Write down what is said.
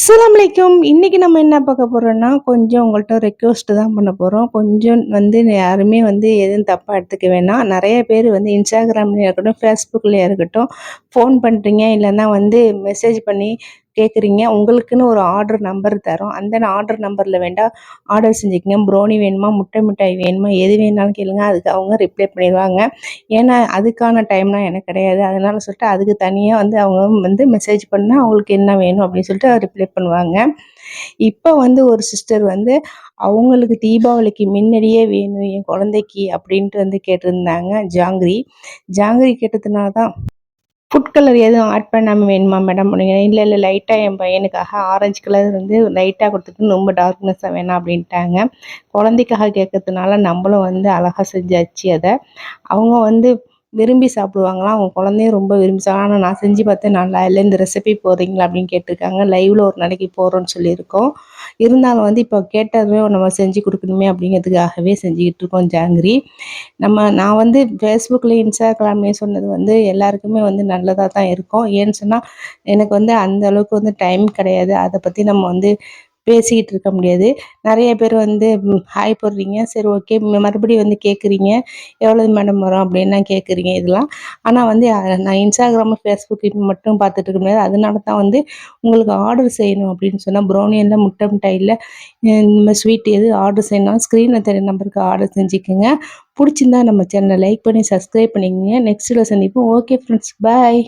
அஸ்ஸலாமு இன்றைக்கி நம்ம என்ன பார்க்க போகிறோன்னா கொஞ்சம் உங்கள்கிட்ட ரெக்வஸ்ட்டு தான் பண்ண போகிறோம் கொஞ்சம் வந்து யாருமே வந்து எதுவும் தப்பாக எடுத்துக்க வேணாம். நிறைய பேர் வந்து இன்ஸ்டாகிராம்லேயே இருக்கட்டும் ஃபேஸ்புக்லேயே இருக்கட்டும் ஃபோன் பண்ணுறீங்க இல்லைன்னா வந்து மெசேஜ் பண்ணி கேட்குறீங்க உங்களுக்குன்னு ஒரு ஆர்டர் நம்பர் தரோம். அந்த ஆர்டர் நம்பரில் வேண்டாம் ஆர்டர் செஞ்சுக்கங்க. ப்ரோனி வேணுமா? முட்டை மிட்டாய் வேணுமா? எது வேணாலும் கேளுங்க. அதுக்கு அவங்க ரிப்ளை பண்ணிடுவாங்க. ஏன்னா அதுக்கான டைம்லாம் எனக்கு கிடையாது. அதனால் சொல்லிட்டு அதுக்கு தனியாக வந்து அவங்க வந்து மெசேஜ் பண்ணால் அவங்களுக்கு என்ன வேணும் அப்படின்னு சொல்லிட்டு ரிப்ளை பண்ணுவாங்க. இப்போ வந்து ஒரு சிஸ்டர் வந்து அவங்களுக்கு தீபாவளிக்கு முன்னாடியே வேணும். என் குழந்தைக்கு அப்படின்ட்டு வந்து கேட்டிருந்தாங்க. ஜாங்கிரி. ஜாங்கிரி கேட்டதுனால தான் ஃபுட் கலர் எதுவும் ஆட் பண்ணாமல் வேணுமா மேடம் அப்படிங்க இல்லை இல்லை லைட்டாக என் பையனுக்காக ஆரஞ்சு கலர் வந்து லைட்டாக கொடுத்துட்டு ரொம்ப டார்க்னஸ்ஸாக வேணாம் அப்படின்ட்டாங்க. குழந்தைக்காக கேட்கறதுனால நம்மளும் வந்து அழகாக செஞ்சாச்சு அதை. அவங்க வந்து விரும்பி சாப்பிடுவாங்களாம் அவங்க குழந்தையும் ரொம்ப விரும்பி சாப்பிடும் ஆனால் நான் செஞ்சு பார்த்தேன். நல்லா இல்லை இந்த ரெசிபி போடுறீங்களா அப்படின்னு கேட்டிருக்காங்க. லைவில் ஒரு நாளைக்கு போகிறோன்னு சொல்லியிருக்கோம். இருந்தாலும் வந்து இப்போ கேட்டதுமே நம்ம செஞ்சு கொடுக்கணுமே அப்படிங்கிறதுக்காகவே செஞ்சுக்கிட்டு இருக்கோம் ஜாங்கிரி. நம்ம நான் வந்து ஃபேஸ்புக்கில் இன்ஸ்டாகிராம்லேயும் சொன்னது வந்து எல்லாருக்குமே வந்து நல்லதாக தான் இருக்கும். ஏன்னு சொன்னால் எனக்கு வந்து அந்த அளவுக்கு வந்து டைம் கிடையாது. அதை பற்றி நம்ம வந்து பேசிக்கிட்டு இருக்க முடியாது. நிறைய பேர் வந்து ஹாய் போடுறீங்க. சரி ஓகே மறுபடியும் வந்து கேட்குறீங்க. எவ்வளோ மேடம் வரும் அப்படின்லாம் கேட்குறீங்க இதெல்லாம். ஆனால் வந்து நான் இன்ஸ்டாகிராமு ஃபேஸ்புக் இப்போ மட்டும் பார்த்துட்டு இருக்க முடியாது. அதனால தான் வந்து உங்களுக்கு ஆர்டர் செய்யணும் அப்படின்னு சொன்னால் ப்ரௌனியில் முட்டை மிட்டாயில் இந்த ஸ்வீட் எது ஆர்டர் செய்யணும் ஸ்க்ரீனில் தெரிய நம்பருக்கு ஆர்டர் செஞ்சுக்கோங்க. பிடிச்சிருந்தா நம்ம சேனலை லைக் பண்ணி சப்ஸ்கிரைப் பண்ணிக்கோங்க. நெக்ஸ்ட்டில் சந்திப்போம். Okay friends bye